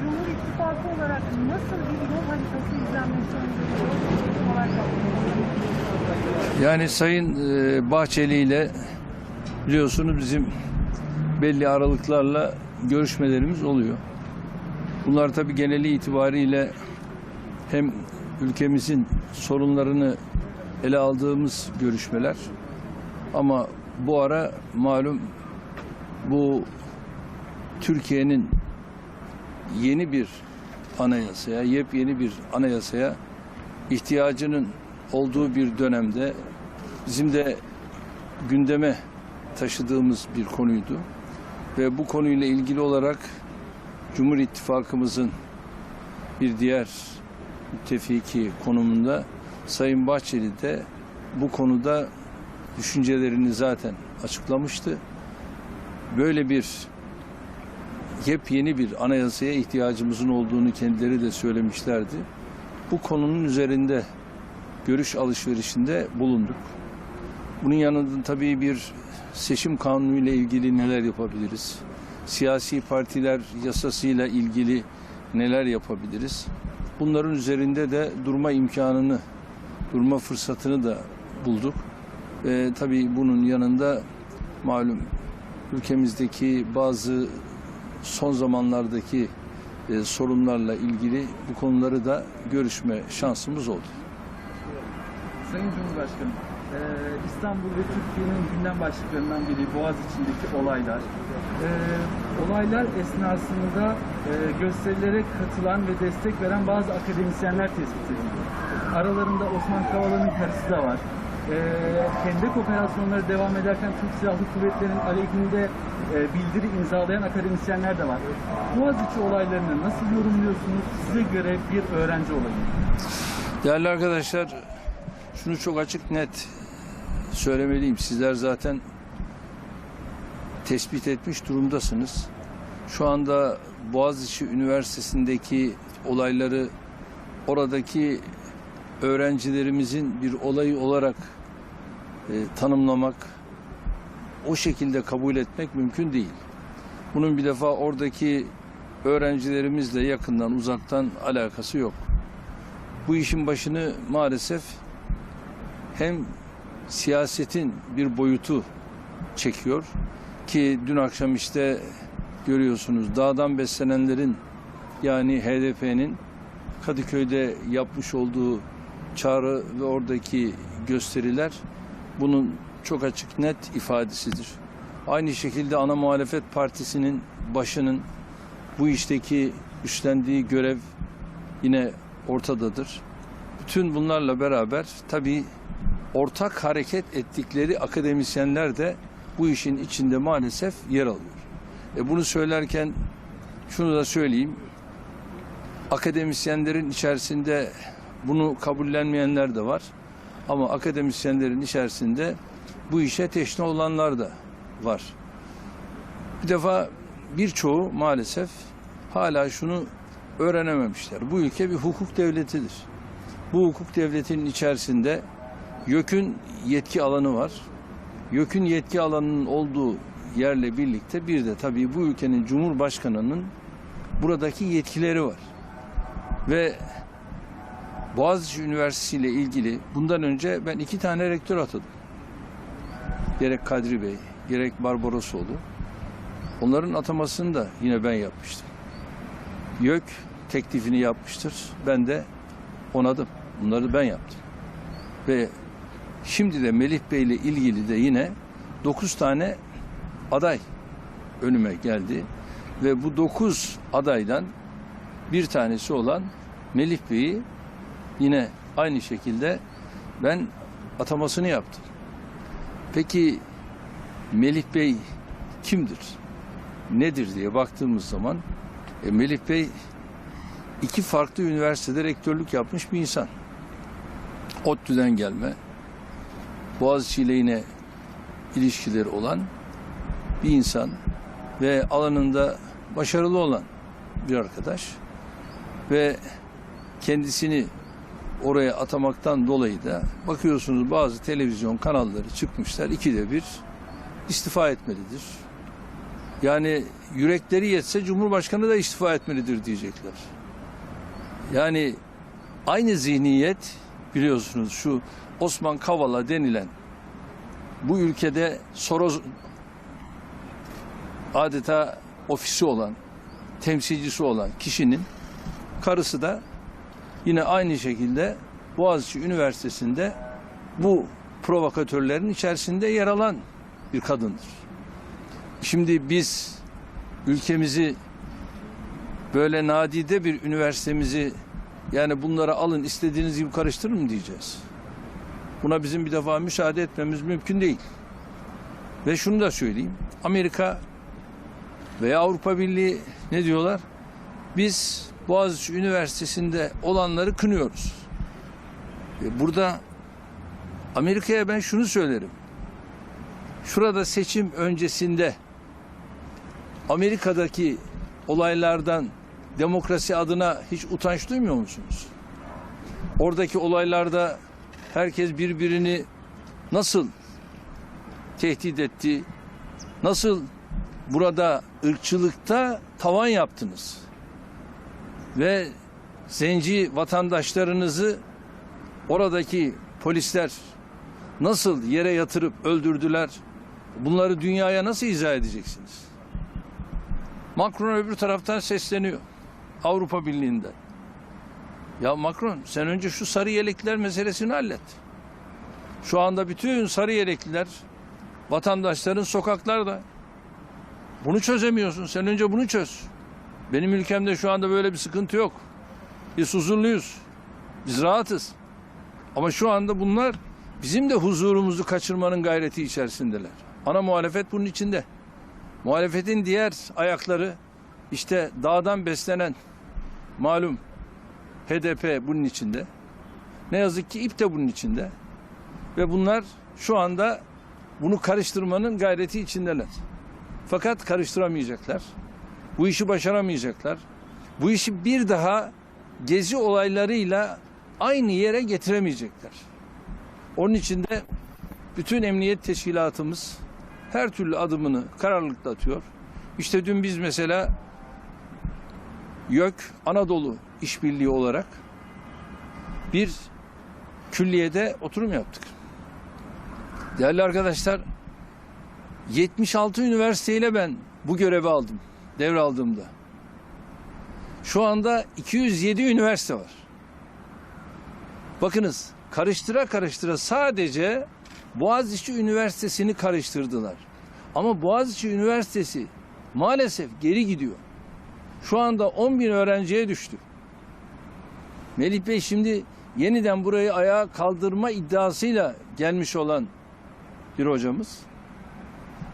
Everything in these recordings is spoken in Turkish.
Cumhur İttifakı olarak nasıl bir yol haritası yapılmalı. Yani Sayın e, Bahçeli ile biliyorsunuz bizim belli aralıklarla görüşmelerimiz oluyor. Bunlar tabii geneli itibariyle hem ülkemizin sorunlarını ele aldığımız görüşmeler ama bu ara malum bu Türkiye'nin yeni bir anayasaya, yepyeni bir anayasaya ihtiyacının olduğu bir dönemde bizim de gündeme taşıdığımız bir konuydu. Ve bu konuyla ilgili olarak Cumhur İttifakımızın bir diğer müttefiki konumunda Sayın Bahçeli de bu konuda düşüncelerini zaten açıklamıştı. Böyle bir yepyeni bir anayasaya ihtiyacımızın olduğunu kendileri de söylemişlerdi. Bu konunun üzerinde görüş alışverişinde bulunduk. Bunun yanında tabii bir seçim kanunu ile ilgili neler yapabiliriz? Siyasi partiler yasasıyla ilgili neler yapabiliriz? Bunların üzerinde de durma imkanını, durma fırsatını da bulduk. Ve tabii bunun yanında malum ülkemizdeki bazı son zamanlardaki e, sorunlarla ilgili bu konuları da görüşme şansımız oldu. Sayın Cumhurbaşkanım, eee, İstanbul ve Türkiye'nin gündem başlıklarından biri Boğaz içindeki olaylar. Eee, olaylar esnasında eee, gösterilere katılan ve destek veren bazı akademisyenler tespit edildi. Aralarında Osman Kavala'nın karısı da var. Eee Hendek operasyonları devam ederken Türk Silahlı Kuvvetleri'nin aleyhinde eee, bildiri imzalayan akademisyenler de var. Boğaziçi olaylarını nasıl yorumluyorsunuz? Size göre bir öğrenci olayı. Değerli arkadaşlar, şunu çok açık net söylemeliyim. Sizler zaten tespit etmiş durumdasınız. Şu anda Boğaziçi Üniversitesi'ndeki olayları oradaki öğrencilerimizin bir olayı olarak e, tanımlamak, o şekilde kabul etmek mümkün değil. Bunun bir defa oradaki öğrencilerimizle yakından uzaktan alakası yok bu işin başını maalesef hem siyasetin bir boyutu çekiyor ki dün akşam işte görüyorsunuz dağdan beslenenlerin yani HDP'nin Kadıköy'de yapmış olduğu çağrı ve oradaki gösteriler bunun çok açık net ifadesidir. Aynı şekilde ana muhalefet partisinin başının bu işteki üstlendiği görev yine ortadadır. Bütün bunlarla beraber tabii ortak hareket ettikleri akademisyenler de bu işin içinde maalesef yer alıyor. E bunu söylerken şunu da söyleyeyim. Akademisyenlerin içerisinde bunu kabullenmeyenler de var. Ama akademisyenlerin içerisinde bu işe teşne olanlar da var. Bir defa birçoğu maalesef hala şunu öğrenememişler. Bu ülke bir hukuk devletidir. Bu hukuk devletinin içerisinde YÖK'ün yetki alanı var. YÖK'ün yetki alanının olduğu yerle birlikte bir de tabii bu ülkenin Cumhurbaşkanı'nın buradaki yetkileri var. Ve Boğaziçi Üniversitesi ile ilgili bundan önce ben iki tane rektör atadım. Gerek Kadri Bey, gerek Barbarosoğlu. Onların atamasını da yine ben yapmıştım. YÖK teklifini yapmıştır. Ben de onadım. Bunları ben yaptım. Ve şimdi de Melih Bey ile ilgili de yine 9 tane aday önüme geldi. Ve bu 9 adaydan bir tanesi olan Melih Bey'i yine aynı şekilde ben atamasını yaptım. Peki Melih Bey kimdir? Nedir diye baktığımız zaman e, Melih Bey iki farklı üniversitede rektörlük yapmış bir insan. ODTÜ'den gelme, Boğaziçi ile yine ilişkileri olan bir insan ve alanında başarılı olan bir arkadaş ve kendisini oraya atamaktan dolayı da bakıyorsunuz bazı televizyon kanalları çıkmışlar ikide bir istifa etmelidir. Yani yürekleri yetse Cumhurbaşkanı da istifa etmelidir diyecekler. Yani aynı zihniyet biliyorsunuz şu Osman Kavala denilen bu ülkede Soros adeta ofisi olan, temsilcisi olan kişinin karısı da yine aynı şekilde Boğaziçi Üniversitesi'nde bu provokatörlerin içerisinde yer alan bir kadındır. Şimdi biz ülkemizi böyle nadide bir üniversitemizi yani bunlara alın istediğiniz gibi karıştırın mı diyeceğiz. Buna bizim bir defa müsaade etmemiz mümkün değil. Ve şunu da söyleyeyim. Amerika veya Avrupa Birliği ne diyorlar? Biz Boğaziçi Üniversitesi'nde olanları kınıyoruz. E, Burada Amerika'ya ben şunu söylerim. Şurada seçim öncesinde Amerika'daki olaylardan demokrasi adına hiç utanç duymuyor musunuz? Oradaki olaylarda herkes birbirini nasıl tehdit etti? Nasıl burada ırkçılıkta tavan yaptınız? Ve zenci vatandaşlarınızı oradaki polisler nasıl yere yatırıp öldürdüler? Bunları dünyaya nasıl izah edeceksiniz? Macron öbür taraftan sesleniyor. Avrupa Birliği'nden. Ya Macron sen önce şu sarı yelekliler meselesini hallet. Şu anda bütün sarı yelekliler vatandaşların sokaklarda. Bunu çözemiyorsun. Sen önce bunu çöz. Benim ülkemde şu anda böyle bir sıkıntı yok. Biz huzurluyuz. Biz rahatız. Ama şu anda bunlar bizim de huzurumuzu kaçırmanın gayreti içerisindeler. Ana muhalefet bunun içinde. Muhalefetin diğer ayakları işte dağdan beslenen malum HDP bunun içinde. Ne yazık ki İP de bunun içinde. Ve bunlar şu anda bunu karıştırmanın gayreti içindeler. Fakat karıştıramayacaklar. Bu işi başaramayacaklar. Bu işi bir daha gezi olaylarıyla aynı yere getiremeyecekler. Onun için de bütün emniyet teşkilatımız her türlü adımını kararlılıkla atıyor. İşte dün biz mesela YÖK Anadolu İşbirliği olarak bir külliyede oturum yaptık. Değerli arkadaşlar 76 üniversiteyle ben bu görevi aldım. Devraldığımda. Şu anda 207 üniversite var. Bakınız karıştıra karıştıra sadece Boğaziçi Üniversitesi'ni karıştırdılar. Ama Boğaziçi Üniversitesi maalesef geri gidiyor. Şu anda 10 bin öğrenciye düştü. Melih Bey şimdi yeniden burayı ayağa kaldırma iddiasıyla gelmiş olan bir hocamız.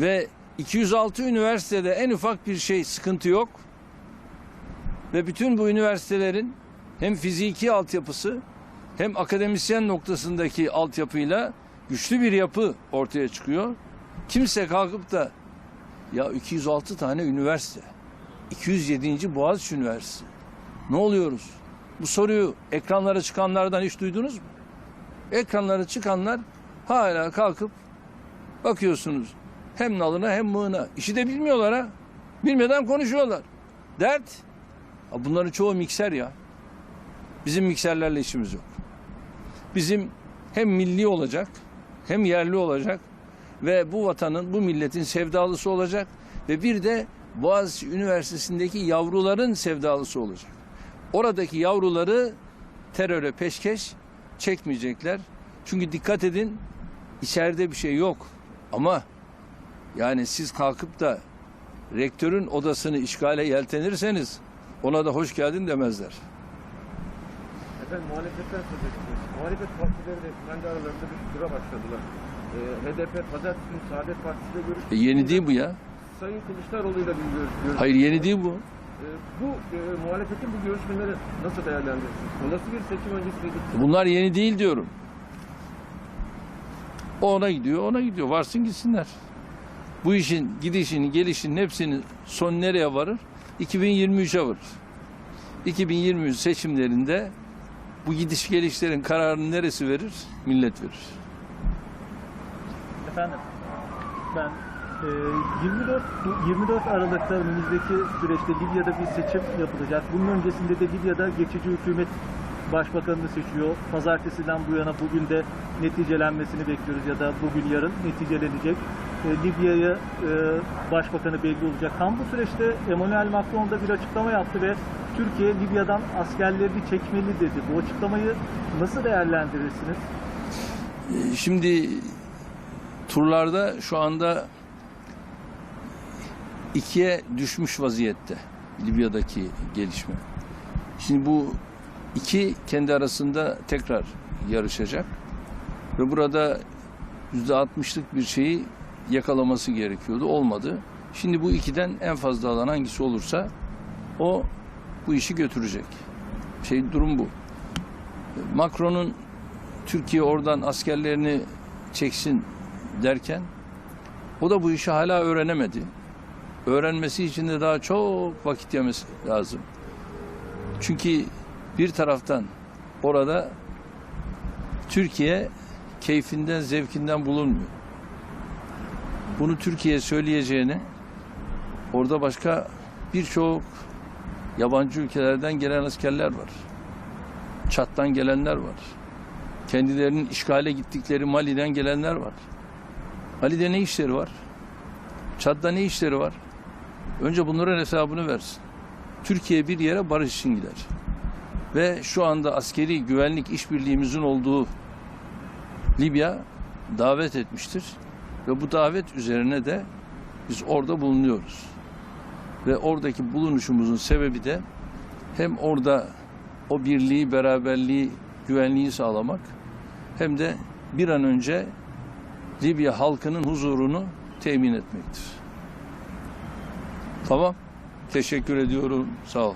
Ve 206 üniversitede en ufak bir şey sıkıntı yok. Ve bütün bu üniversitelerin hem fiziki altyapısı hem akademisyen noktasındaki altyapıyla güçlü bir yapı ortaya çıkıyor. Kimse kalkıp da ya 206 tane üniversite, 207. Boğaziçi Üniversitesi. Ne oluyoruz? Bu soruyu ekranlara çıkanlardan hiç duydunuz mu? Ekranlara çıkanlar hala kalkıp bakıyorsunuz hem nalına hem mığına. İşi de bilmiyorlar ha. Bilmeden konuşuyorlar. Dert. Bunların çoğu mikser ya. Bizim mikserlerle işimiz yok. Bizim hem milli olacak hem yerli olacak ve bu vatanın, bu milletin sevdalısı olacak ve bir de Boğaziçi Üniversitesi'ndeki yavruların sevdalısı olacak. Oradaki yavruları teröre peşkeş çekmeyecekler. Çünkü dikkat edin içeride bir şey yok. Ama yani siz kalkıp da rektörün odasını işgale yeltenirseniz ona da hoş geldin demezler. Efendim muhalefetten söz ettiniz. Muhalefet partileri de kendi aralarında bir tura başladılar. Ee, HDP pazartesi günü Saadet Partisi'yle görüştü. E yeni değil bu ya. Sayın Kılıçdaroğlu'yla bir görüştü. Hayır yeni değil bu. Ee, bu e, muhalefetin bu görüşmeleri nasıl değerlendirirsiniz? Bu nasıl bir seçim öncesiydi? Bunlar yeni değil diyorum. O ona gidiyor, ona gidiyor. Varsın gitsinler. Bu işin gidişinin, gelişinin hepsinin son nereye varır? 2023'e varır. 2023 seçimlerinde bu gidiş gelişlerin kararını neresi verir? Millet verir. Efendim, ben Ee, 24 bu 24 Aralık'ta önümüzdeki süreçte Libya'da bir seçim yapılacak. Bunun öncesinde de Libya'da geçici hükümet başbakanını seçiyor. Pazartesiden bu yana bugün de neticelenmesini bekliyoruz ya da bugün yarın neticelenecek. Ee, Libya'ya e, başbakanı belli olacak. Tam bu süreçte Emmanuel Macron da bir açıklama yaptı ve Türkiye Libya'dan askerlerini çekmeli dedi. Bu açıklamayı nasıl değerlendirirsiniz? Ee, Şimdi turlarda şu anda ikiye düşmüş vaziyette Libya'daki gelişme. Şimdi bu iki kendi arasında tekrar yarışacak ve burada yüzde altmışlık bir şeyi yakalaması gerekiyordu. Olmadı. Şimdi bu ikiden en fazla alan hangisi olursa o bu işi götürecek. Şey durum bu. Macron'un Türkiye oradan askerlerini çeksin derken o da bu işi hala öğrenemedi. Öğrenmesi için de daha çok vakit yemesi lazım. Çünkü bir taraftan orada Türkiye keyfinden, zevkinden bulunmuyor. Bunu Türkiye söyleyeceğine orada başka birçok yabancı ülkelerden gelen askerler var. Çat'tan gelenler var. Kendilerinin işgale gittikleri Mali'den gelenler var. Mali'de ne işleri var? Çad'da ne işleri var? Önce bunların hesabını versin. Türkiye bir yere barış için gider. Ve şu anda askeri güvenlik işbirliğimizin olduğu Libya davet etmiştir. Ve bu davet üzerine de biz orada bulunuyoruz. Ve oradaki bulunuşumuzun sebebi de hem orada o birliği, beraberliği, güvenliği sağlamak hem de bir an önce Libya halkının huzurunu temin etmektir. Tamam. Teşekkür ediyorum. Sağ ol.